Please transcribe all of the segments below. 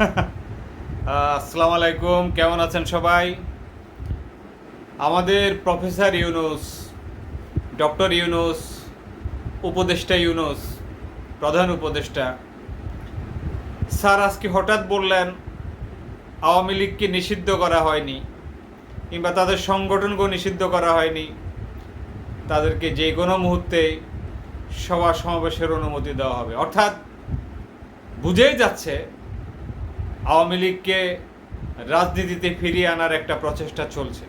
আসসালামু আলাইকুম, কেমন আছেন সবাই? আমাদের প্রফেসর ইউনুস, ডক্টর ইউনুস, উপদেষ্টা ইউনুস, প্রধান উপদেষ্টা, স্যার আজকে হঠাৎ বললেন, আওয়ামী লীগকে নিষিদ্ধ করা হয়নি, কিংবা তাদের সংগঠনকেও নিষিদ্ধ করা হয়নি, তাদেরকে যে কোনো মুহূর্তে সভা সমাবেশের অনুমতি দেওয়া হবে। অর্থাৎ বুঝেই যাচ্ছে আওয়ামী লীগকে রাজনীতিতে ফিরিয়ে আনার একটা প্রচেষ্টা চলছে।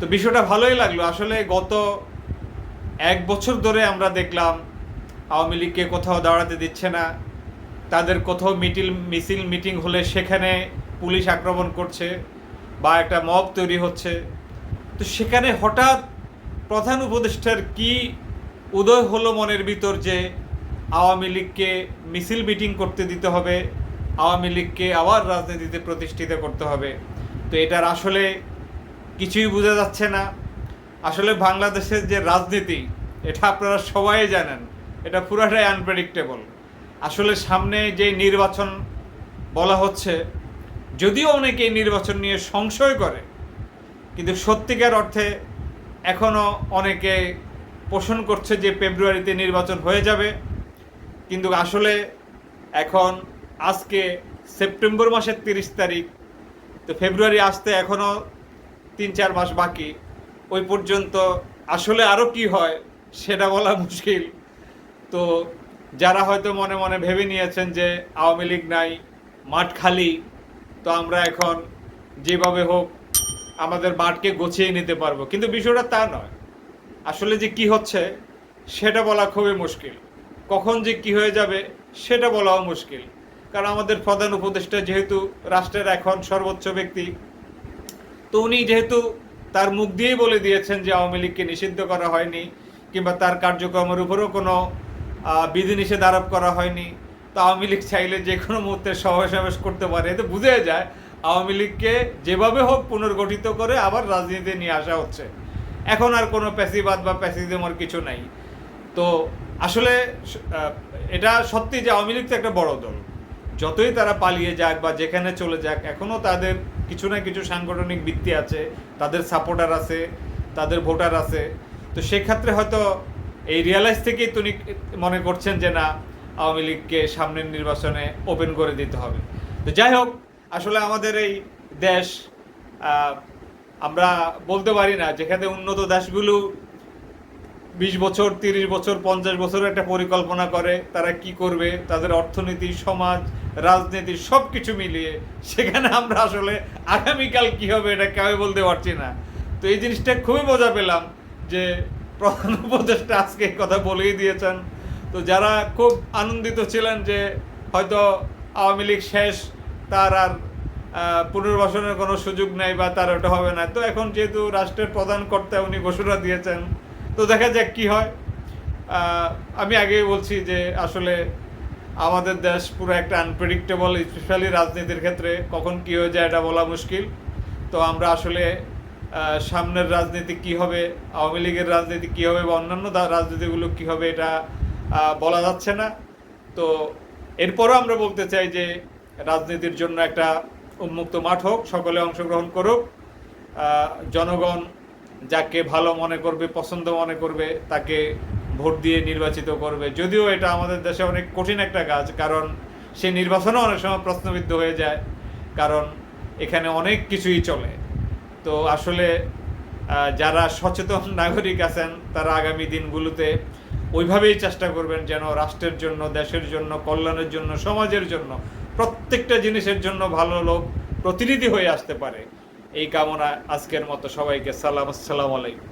তো বিষয়টা ভালোই লাগল। আসলে গত এক বছর ধরে আমরা দেখলাম আওয়ামী লীগকে কোথাও দাঁড়াতে দিচ্ছে না। তাদের কোথাও মিটিল, মিছিল, মিটিং হলে সেখানে পুলিশ আক্রমণ করছে বা একটা মব তৈরি হচ্ছে। তো সেখানে হঠাৎ প্রধান উপদেষ্টার কি উদয় হলো মনের ভিতর যে আওয়ামী লীগকে মিছিল মিটিং করতে দিতে হবে? আওয়ামী লীগকে আবার রাজনীতিতে প্রতিষ্ঠিত করতে হবে। তো এটার আসলে কিছুই বোঝা যাচ্ছে না। আসলে বাংলাদেশের যে রাজনীতি, এটা আপনারা সবাই জানেন, এটা পুরাটাই আনপ্রেডিক্টেবল আসলে সামনে যে নির্বাচন বলা হচ্ছে, যদিও অনেকে এই নির্বাচন নিয়ে সংশয় করে, কিন্তু সত্যিকার অর্থে এখনও অনেকে পোষণ করছে যে ফেব্রুয়ারিতে নির্বাচন হয়ে যাবে। কিন্তু আসলে এখন আজকে সেপ্টেম্বর মাসের তিরিশ তারিখ, তো ফেব্রুয়ারি আসতে এখনও তিন চার মাস বাকি। ওই পর্যন্ত আসলে আরও কি হয় সেটা বলা মুশকিল। তো যারা হয়তো মনে মনে ভেবে নিয়েছেন যে আওয়ামী লীগ নাই, মাঠ খালি, তো আমরা এখন যেভাবে হোক আমাদের মাঠকে গুছিয়ে নিতে পারব। কিন্তু বিষয়টা তা নয়। আসলে যে কি হচ্ছে সেটা বলা খুবই মুশকিল। কখন যে কি হয়ে যাবে সেটা বলাও মুশকিল। কারণ আমাদের প্রধান উপদেষ্টা যেহেতু রাষ্ট্রের এখন সর্বোচ্চ ব্যক্তি, তো উনি যেহেতু তার মুখ দিয়েই বলে দিয়েছেন যে আওয়ামী লীগকে নিষিদ্ধ করা হয়নি কিংবা তার কার্যক্রমের উপরেও কোনো বিধিনিষেধ আরোপ করা হয়নি, তো আওয়ামী লীগ চাইলে যে কোনো মুহূর্তে সমাবেশ করতে পারে। এতে বুঝে যায়, আওয়ামী লীগকে যেভাবে হোক পুনর্গঠিত করে আবার রাজনীতিতে নিয়ে আসা হচ্ছে। এখন আর কোনো প্যাসিবাদ বা প্যাসিজমের কিছু নাই। তো আসলে এটা সত্যি যে আওয়ামী লীগ তো একটা বড় দল। যতই তারা পালিয়ে যাক বা যেখানে চলে যাক এখনও তাদের কিছু না কিছু সাংগঠনিক ভিত্তি আছে। তাদের সাপোর্টার আছে, তাদের ভোটার আছে। তো সেক্ষেত্রে হয়তো এই রিয়ালাইজ থেকেই তিনি মনে করছেন যে না, আওয়ামী লীগকে সামনের নির্বাচনে ওপেন করে দিতে হবে। তো যাই হোক, আসলে আমাদের এই দেশ আমরা বলতে পারি না, যেখানে উন্নত দেশগুলো বিশ বছর, তিরিশ বছর, পঞ্চাশ বছর একটা পরিকল্পনা করে, তারা কি করবে? তাদের অর্থনীতি, সমাজ রাজনীতি সব কিছু মিলিয়ে, সেখানে আমরা আসলে আগামীকাল কি হবে এটা কেউ বলতে পারছি না। তো এই জিনিসটা খুবই মজা পেলাম যে প্রধান উপদেষ্টা আজকে এই কথা বলেই দিয়েছেন। তো যারা খুব আনন্দিত ছিলেন যে হয়তো আওয়ামী লীগ শেষ, তার আর পুনর্বাসনের কোনো সুযোগ নেই বা তার ওটা হবে না। তো এখন যেহেতু রাষ্ট্রের প্রধান কর্তা উনি ঘোষণা দিয়েছেন, তো দেখা যাক কি হয়। আমি আগেই বলছি যে আসলে আমাদের দেশ পুরো একটা আনপ্রেডিক্টেবল স্পেশালি রাজনীতির ক্ষেত্রে, কখন কি হয়ে যায় এটা বলা মুশকিল। তো আমরা আসলে সামনের রাজনীতি কি হবে, আওয়ামী লীগের রাজনীতি কি হবে বা অন্যান্য রাজনীতিগুলো কি হবে এটা বলা যাচ্ছে না। তো এরপরও আমরা বলতে চাই যে, রাজনীতির জন্য একটা উন্মুক্ত মাঠ হোক, সকলে অংশগ্রহণ করুক। জনগণ যাকে ভালো মনে করবে, পছন্দ মনে করবে, তাকে ভোট দিয়ে নির্বাচিত করবে। যদিও এটা আমাদের দেশে অনেক কঠিন একটা কাজ, কারণ সে নির্বাচনও অনেক সময় প্রশ্নবিদ্ধ হয়ে যায়, কারণ এখানে অনেক কিছুই চলে। তো আসলে যারা সচেতন নাগরিক আছেন, তারা আগামী দিনগুলোতে ওইভাবেই চেষ্টা করবেন যেন রাষ্ট্রের জন্য, দেশের জন্য, কল্যাণের জন্য, সমাজের জন্য প্রত্যেকটা জিনিসের জন্য ভালো লোক প্রতিনিধি হয়ে আসতে পারে। এই কামনা আজকের মতো সবাইকে। সালাম, আসসালামু আলাইকুম।